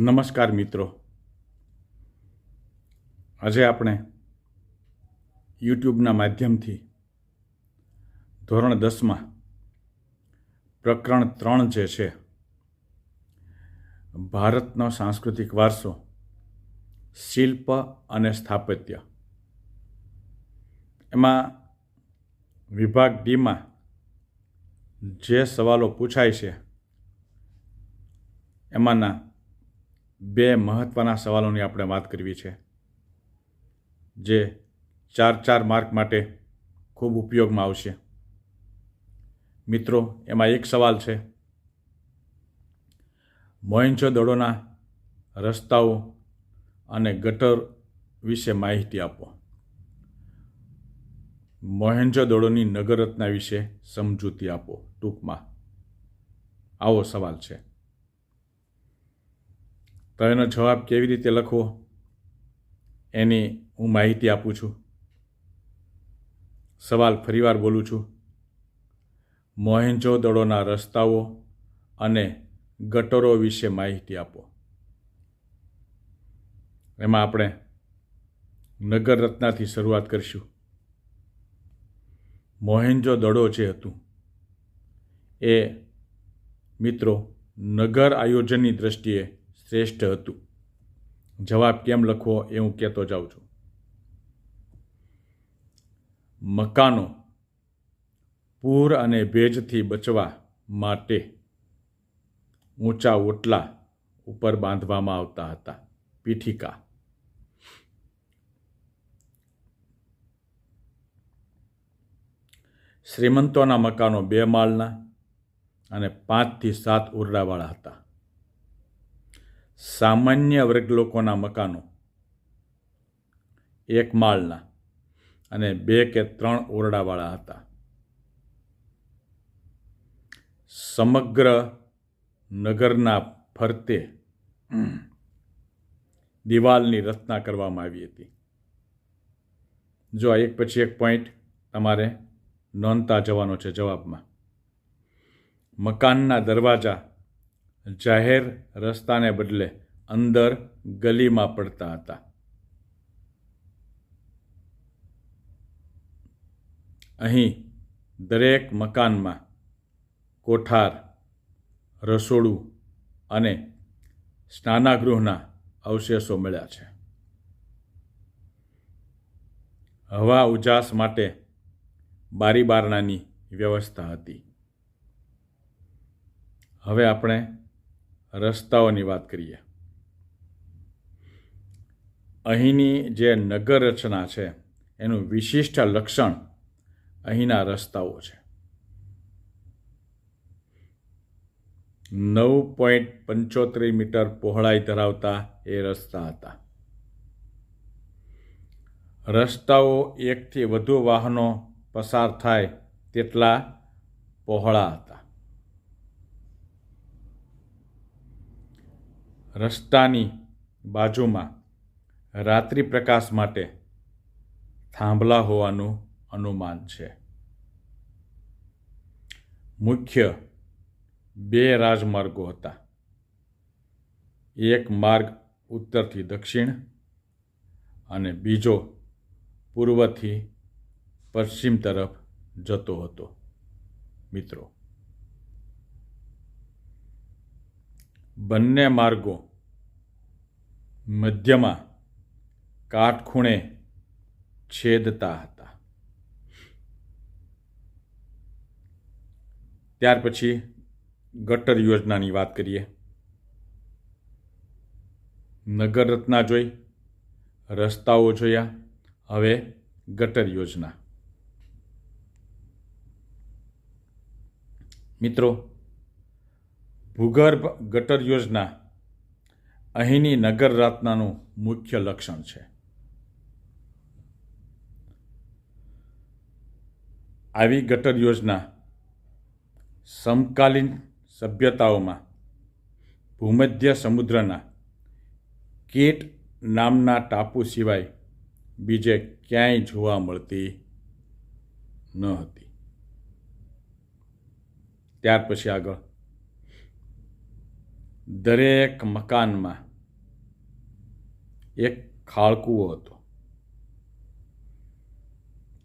નમસ્કાર મિત્રો. આજે આપણે યુટ્યુબના માધ્યમથી ધોરણ દસમાં પ્રકરણ ત્રણ જે છે, ભારતનો સાંસ્કૃતિક વારસો, શિલ્પ અને સ્થાપત્ય. એમાં વિભાગ ડીમાં જે સવાલો પૂછાય છે, એમાંના બે મહત્ત્વના સવાલોની આપણે વાત કરવી છે, જે ચાર ચાર માર્ક માટે ખૂબ ઉપયોગમાં આવશે. મિત્રો, એમાં એક સવાલ છે. મોહેન્જો દડોના રસ્તાઓ અને ગટર વિશે માહિતી આપો. મોહેન્જો દડોની નગરરત્ના વિશે સમજૂતી આપો ટૂંકમાં. આવો સવાલ છે. તો એનો જવાબ કેવી રીતે લખવો, એની હું માહિતી આપું છું. સવાલ ફરીવાર બોલું છું. મોહેન્જો દડોના રસ્તાઓ અને ગટરો વિશે માહિતી આપો. એમાં આપણે નગર રત્નાથી શરૂઆત કરીશું. મોહેન્જો દડો જે હતું, એ મિત્રો નગર આયોજનની દ્રષ્ટિએ શ્રેષ્ઠ હતું. જવાબ કેમ લખવો એ હું કહેતો જાઉં છું. મકાનો પૂર અને ભેજથી બચવા માટે ઊંચા ઓટલા ઉપર બાંધવામાં આવતા હતા. પીઠિકા. શ્રીમંતોના મકાનો બે માળના અને પાંચથી સાત ઓરડાવાળા હતા. સામાન્ય વર્ગ લોકોના મકાનો. એક માળના અને બે કે ત્રણ ઓરડાવાળા હતા. સમગ્ર નગરના ફરતે દિવાલની રચના કરવામાં આવી હતી. જો આ એક પછી એક પોઈન્ટ તમારે નોંધતા જવાનો છે જવાબમાં. મકાનના દરવાજા જાહેર રસ્તાને બદલે અંદર ગલીમાં પડતા હતા. અહીં દરેક મકાનમાં કોઠાર, રસોડું અને સ્નાનાગૃહના અવશેષો મળ્યા છે. હવા ઉજાસ માટે બારીબારણાની વ્યવસ્થા હતી. હવે આપણે રસ્તાઓની વાત કરીએ. અહીંની જે નગર રચના છે, એનું વિશિષ્ટ લક્ષણ અહીંના રસ્તાઓ છે. નવ પોઈન્ટ પંચોતેર મીટર પહોળાઈ ધરાવતા એ રસ્તા હતા. રસ્તાઓ એકથી વધુ વાહનો પસાર થાય તેટલા પહોળા હતા. રસ્તાની બાજુમાં રાત્રિ પ્રકાશ માટે થાંભલા હોવાનું અનુમાન છે. મુખ્ય બે રાજમાર્ગો હતા. એક માર્ગ ઉત્તરથી દક્ષિણ અને બીજો પૂર્વથી પશ્ચિમ તરફ જતો હતો. મિત્રો, બંને માર્ગો મધ્યમાં કાટખૂણે છેદતા હતા. ત્યાર પછી ગટર યોજનાની વાત કરીએ. નગર રત્ના જોઈ, રસ્તાઓ જોયા, હવે ગટર યોજના. મિત્રો, ભૂગર્ભ ગટર યોજના અહીંની નગર રાતનાનું મુખ્ય લક્ષણ છે. આવી ગટર યોજના સમકાલીન સભ્યતાઓમાં ભૂમધ્ય સમુદ્રના કેટ નામના ટાપુ સિવાય બીજે ક્યાંય જોવા મળતી ન હતી. ત્યાર પછી આગળ દરેક મકાનમાં એક ખાળકૂવો હતો.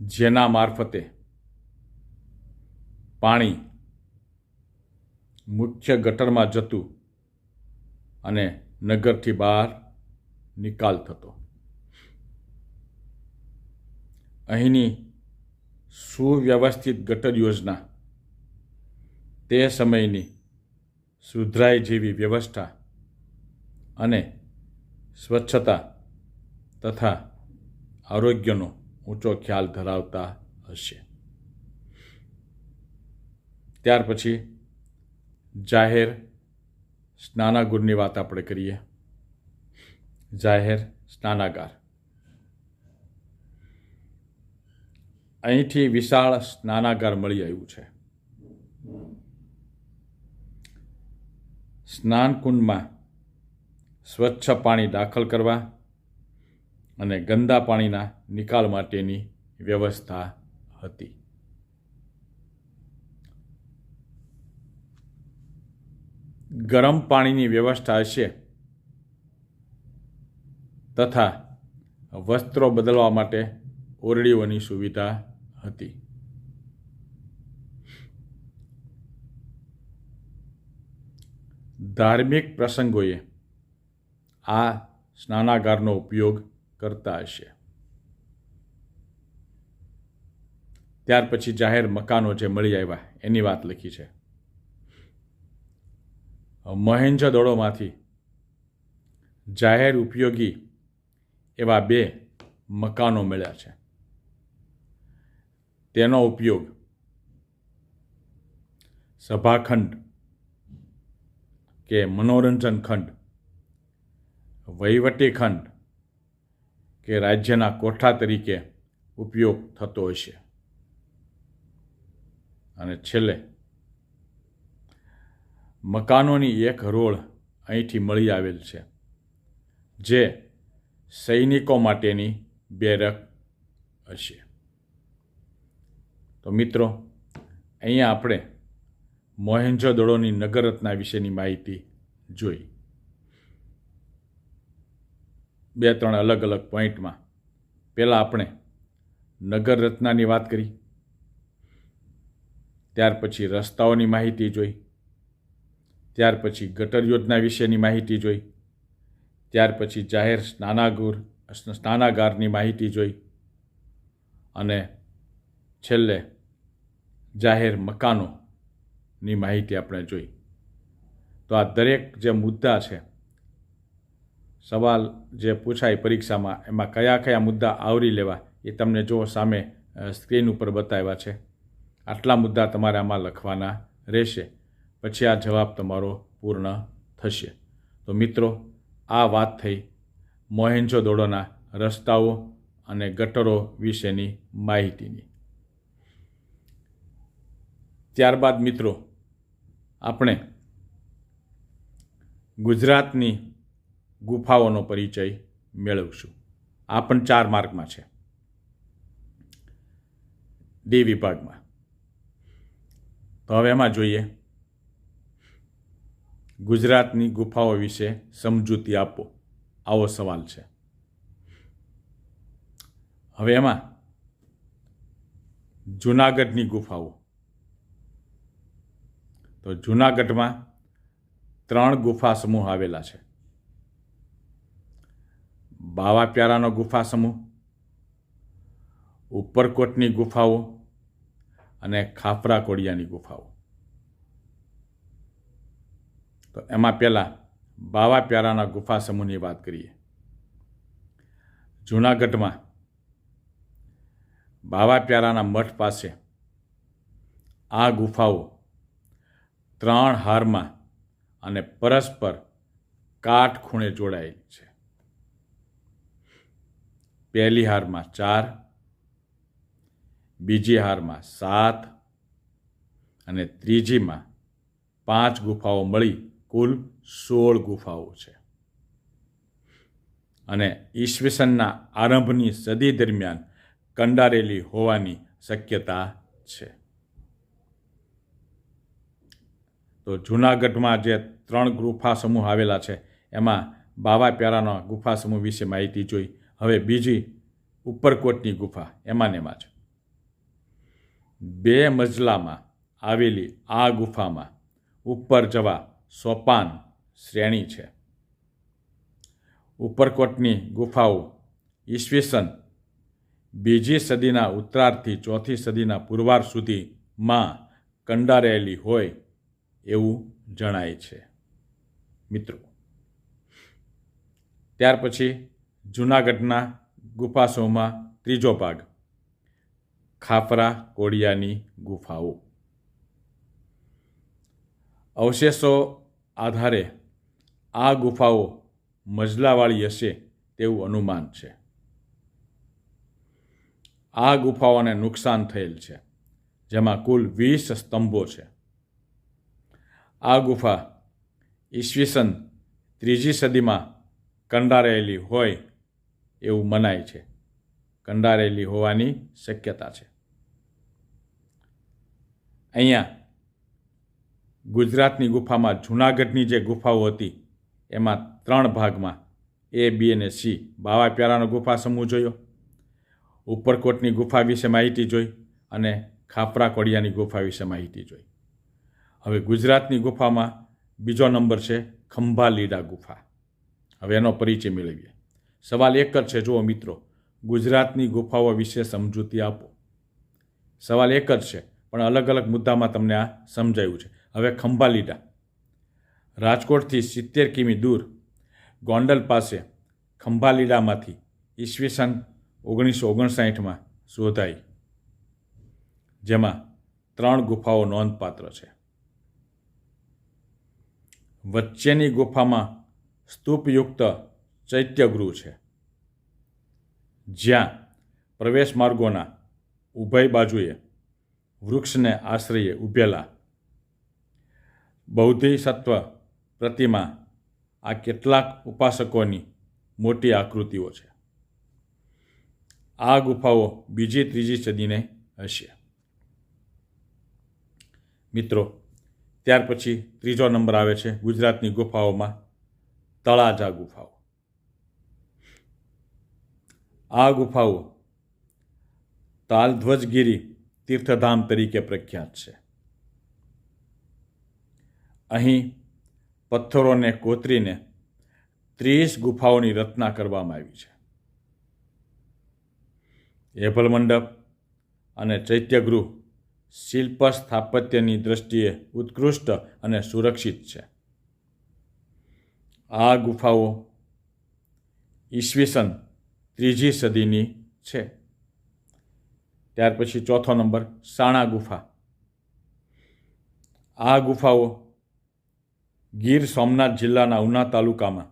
જેના મારફતે પાણી મુખ્ય ગટરમાં જતું અને નગરથી બહાર નિકાલ થતો. અહીંની સુવ્યવસ્થિત ગટર યોજના તે સમયની સુધરાઈ જેવી વ્યવસ્થા અને સ્વચ્છતા તથા આરોગ્યનો ઊંચો ખ્યાલ ધરાવતા હશે. ત્યાર પછી જાહેર સ્નાનાગુરની વાત આપણે કરીએ. જાહેર સ્નાનાગાર. અહીંથી વિશાળ સ્નાનાગાર મળી આવ્યું છે. સ્નાનકુંડમાં સ્વચ્છ પાણી દાખલ કરવા અને ગંદા પાણીના નિકાલ માટેની વ્યવસ્થા હતી. ગરમ પાણીની વ્યવસ્થા હશે તથા વસ્ત્રો બદલવા માટે ઓરડીઓની સુવિધા હતી. ધાર્મિક પ્રસંગોએ આ સ્નાનાગારનો ઉપયોગ કરતા હશે. ત્યાર પછી જાહેર મકાનો જે મળી આવ્યા, એની વાત લખી છે. મહેંજોદડોમાંથી જાહેર ઉપયોગી એવા બે મકાનો મળ્યા છે. તેનો ઉપયોગ સભાખંડ કે મનોરંજન ખંડ, વહીવટી ખંડ કે રાજ્યના કોઠા તરીકે ઉપયોગ થતો હશે અને છેલ્લે, મકાનોની એક હરોળ અહીંથી મળી આવેલ છે, જે સૈનિકો માટેની બેરક હશે. તો મિત્રો, અહીંયા આપણે મોહેન્જોદડોની નગરરત્ના વિશેની માહિતી જોઈ. બે ત્રણ અલગ અલગ પોઈન્ટમાં પહેલાં આપણે નગરરત્નાની વાત કરી. ત્યાર પછી રસ્તાઓની માહિતી જોઈ. ત્યાર પછી ગટર યોજના વિશેની માહિતી જોઈ. ત્યાર પછી જાહેર સ્નાનાગુર, સ્નાનાગારની માહિતી જોઈ. અને છેલ્લે જાહેર મકાનોની માહિતી આપણે જોઈ. તો આ દરેક જે મુદ્દા છે, સવાલ જે પૂછાય પરીક્ષામાં, એમાં કયા કયા મુદ્દા આવરી લેવા, એ તમને જો સામે સ્ક્રીન ઉપર બતાવ્યા છે, આટલા મુદ્દા તમારે આમાં લખવાના રહેશે. પછી આ જવાબ તમારો પૂર્ણ થશે. તો મિત્રો, આ વાત થઈ મોહેન્જો દોડોના રસ્તાઓ અને ગટરો વિશેની માહિતીની. ત્યારબાદ મિત્રો આપણે ગુજરાતની ગુફાઓનો પરિચય મેળવશું. આ પણ ચાર માર્ગમાં છે. ડી વિભાગમાં. તો હવે એમાં જોઈએ. ગુજરાતની ગુફાઓ વિશે સમજૂતી આપો. આવો સવાલ છે. હવે એમાં જૂનાગઢની ગુફાઓ. તો જૂનાગઢમાં ત્રણ ગુફા સમૂહ આવેલા છે. બાવા પ્યારાનો ગુફા સમૂહ, ઉપરકોટની ગુફાઓ અને ખાફરા કોડિયાની ગુફાઓ. તો એમાં પહેલાં બાવા પ્યારાના ગુફા સમૂહની વાત કરીએ. જૂનાગઢમાં બાવા પ્યારાના મઠ પાસે આ ગુફાઓ ત્રણ હારમાં અને પરસ્પર કાઠ ખૂણે જોડાયેલી છે. પહેલી હારમાં ચાર, બીજી હારમાં સાત અને ત્રીજીમાં પાંચ ગુફાઓ મળી, કુલ સોળ ગુફાઓ છે. અને ઈસવીસનના આરંભની સદી દરમિયાન કંડારેલી હોવાની શક્યતા છે. તો જૂનાગઢમાં જે ત્રણ ગુફા સમૂહ આવેલા છે, એમાં બાવા પ્યારાનો ગુફા સમૂહ વિશે માહિતી જોઈ. હવે બીજી ઉપરકોટની ગુફા, એમાં ને એમાં જ. બે મજલામાં આવેલી આ ગુફામાં ઉપર જવા સોપાન શ્રેણી છે. ઉપરકોટની ગુફાઓ ઈસવીસન બીજી સદીના ઉત્તરાર્ધથી ચોથી સદીના પુરવાર સુધીમાં કંડારેલી હોય એવું જણાય છે. મિત્રો, ત્યાર પછી જૂનાગઢના ગુફાસોમાં ત્રીજો ભાગ, ખાફરા કોડિયાની ગુફાઓ. અવશેષો આધારે આ ગુફાઓ મજલાવાળી હશે તેવું અનુમાન છે. આ ગુફાઓને નુકસાન થયેલ છે, જેમાં કુલ વીસ સ્તંભો છે. આ ગુફા ઈસવીસન ત્રીજી સદીમાં કંડારેલી હોય એવું મનાય છે. કંડારેલી હોવાની શક્યતા છે. અહીંયા ગુજરાતની ગુફામાં જૂનાગઢની જે ગુફાઓ હતી, એમાં ત્રણ ભાગમાં એ બી અને સી બાવા પ્યારાનો ગુફા સમૂહ જોયો. ઉપરકોટની ગુફા વિશે માહિતી જોઈ અને ખાપરા કોડિયાની ગુફા વિશે માહિતી જોઈ. હવે ગુજરાતની ગુફામાં બીજો નંબર છે ખંભાલીડા ગુફા. હવે એનો પરિચય મેળવીએ. સવાલ એક જ છે, જુઓ મિત્રો, ગુજરાતની ગુફાઓ વિશે સમજૂતી આપો. સવાલ એક જ છે, પણ અલગ અલગ મુદ્દામાં તમને આ સમજાયું છે. હવે ખંભાલીડા. રાજકોટથી સિત્તેર કિમી દૂર, ગોંડલ પાસે ખંભાલીડામાંથી ઈસવીસન ઓગણીસો ઓગણસાઠમાં શોધાઈ. જેમાં ત્રણ ગુફાઓ નોંધપાત્ર છે. વચ્ચેની ગુફામાં સ્તૂપયુક્ત ચૈત્યગૃહ છે. જ્યાં પ્રવેશ માર્ગોના ઉભય બાજુએ વૃક્ષને આશ્રયે ઊભેલા બૌદ્ધિસત્વ પ્રતિમા આ કેટલાક ઉપાસકોની મોટી આકૃતિઓ છે. આ ગુફાઓ બીજી ત્રીજી સદીને હશે. મિત્રો ત્યાર પછી ત્રીજો નંબર આવે છે ગુજરાતની ગુફાઓમાં તળાજા ગુફાઓ. આ ગુફાઓ તાલધ્વજગીરી તીર્થધામ તરીકે પ્રખ્યાત છે. અહીં પથ્થરોને કોતરીને ત્રીસ ગુફાઓની રચના કરવામાં આવી છે. એભલ મંડપ અને ચૈત્યગૃહ શિલ્પ સ્થાપત્યની દ્રષ્ટિએ ઉત્કૃષ્ટ અને સુરક્ષિત છે. આ ગુફાઓ ઈસવીસન ત્રીજી સદીની છે. ત્યાર પછી ચોથો નંબર સાણા ગુફા. આ ગુફાઓ ગીર સોમનાથ જિલ્લાના ઉના તાલુકામાં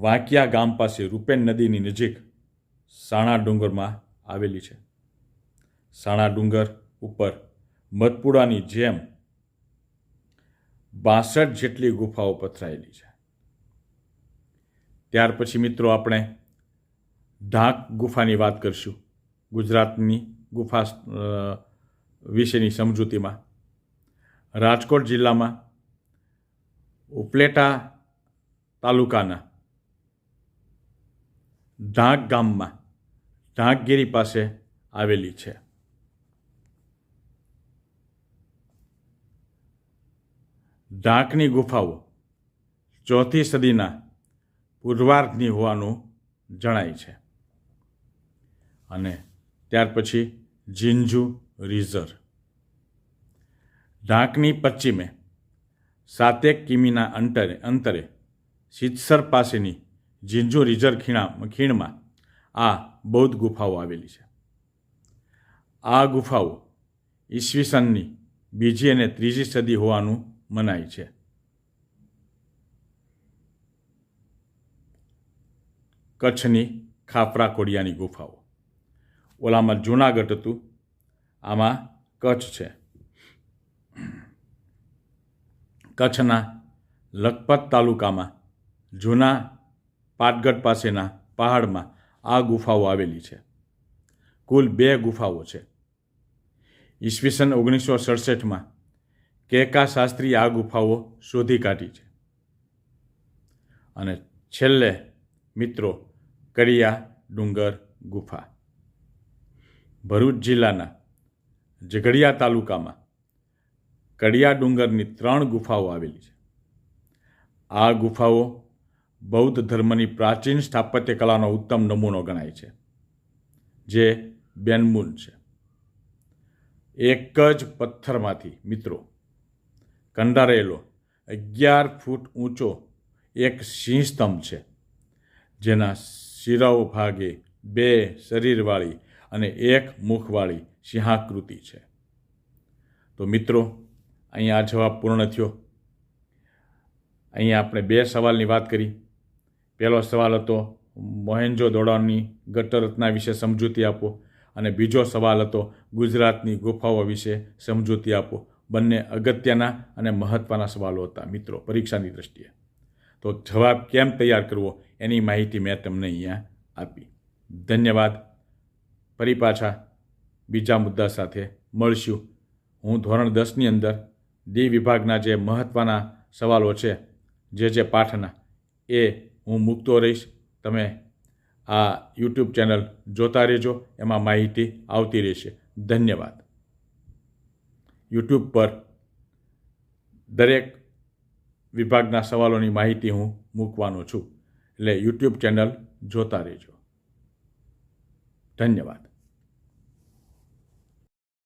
વાંકિયા ગામ પાસે રૂપેન નદીની નજીક સાણા ડુંગરમાં આવેલી છે. સાણા ડુંગર ઉપર મધપુડાની જેમ બાસઠ જેટલી ગુફાઓ પથરાયેલી છે. ત્યાર પછી મિત્રો આપણે ઢાંક ગુફાની વાત કરીશું. ગુજરાતની ગુફા વિશેની સમજૂતીમાં. રાજકોટ જિલ્લામાં ઉપલેટા તાલુકાના ઢાંક ગામમાં ઢાંકગીરી પાસે આવેલી છે. ઢાંકની ગુફાઓ. ચોથી સદીના પૂર્વાર્ધની હોવાનું જણાય છે. અને ત્યાર પછી જિંજુ રિઝર્વ ઢાંકની પશ્ચિમે સાતેક કિમીના અંતરે અંતરે સિત્સર પાસેની જિંજુ રિઝર્વ ખીણા, ખીણમાં આ બૌદ્ધ ગુફાઓ આવેલી છે. આ ગુફાઓ ઈસવીસનની બીજી અને ત્રીજી સદી હોવાનું મનાય છે. કચ્છની ખાપરા કોડિયાની ગુફાઓ. ઓલામાં જૂનાગઢ હતું. આમાં કચ્છ છે. કચ્છના લખપત તાલુકામાં જૂના પાટગઢ પાસેના પહાડમાં આ ગુફાઓ આવેલી છે. કુલ બે ગુફાઓ છે. ઈસવીસન ઓગણીસો સડસઠમાં કેકા શાસ્ત્રી આ ગુફાઓ શોધી કાઢી છે. અને છેલ્લે, મિત્રો, કરિયા ડુંગર ગુફા. ભરૂચ જિલ્લાના ઝઘડિયા તાલુકામાં કડિયા ડુંગરની ત્રણ ગુફાઓ આવેલી છે. આ ગુફાઓ બૌદ્ધ ધર્મની પ્રાચીન સ્થાપત્ય કલાનો ઉત્તમ નમૂનો ગણાય છે, જે બેનમૂન છે. એક જ પથ્થરમાંથી, મિત્રો કંડારેલો. અગિયાર ફૂટ ઊંચો એક સિંહસ્તંભ છે, જેના શિરાઓ ભાગે બે શરીરવાળી અને એક મુખવાળી સિંહાકૃતિ છે. તો મિત્રો, અહીંયા આ જવાબ પૂર્ણ થયો. અહીંયા આપણે બે સવાલની વાત કરી. પહેલો સવાલ હતો, મોહેન્જો દોડાની ગટરત્ના વિશે સમજૂતી આપો. અને બીજો સવાલ હતો, ગુજરાતની ગુફાઓ વિશે સમજૂતી આપો. બંને અગત્યના અને મહત્ત્વના સવાલો હતા, મિત્રો, પરીક્ષાની દૃષ્ટિએ તો જવાબ કેમ તૈયાર કરવો એની માહિતી મેં તમને અહીંયા આપી. ધન્યવાદ. ફરી પાછા બીજા મુદ્દા સાથે મળશું. હું ધોરણ દસની અંદર ડી વિભાગના જે મહત્ત્વના સવાલો છે, જે જે પાઠના, એ હું મૂકતો રહીશ. તમે આ યુટ્યુબ ચેનલ જોતા રહેજો, એમાં માહિતી આવતી રહેશે. ધન્યવાદ. યુટ્યુબ પર દરેક વિભાગના સવાલોની માહિતી હું મૂકવાનો છું. એટલે યુટ્યુબ ચેનલ જોતા રહેજો. ધન્યવાદ.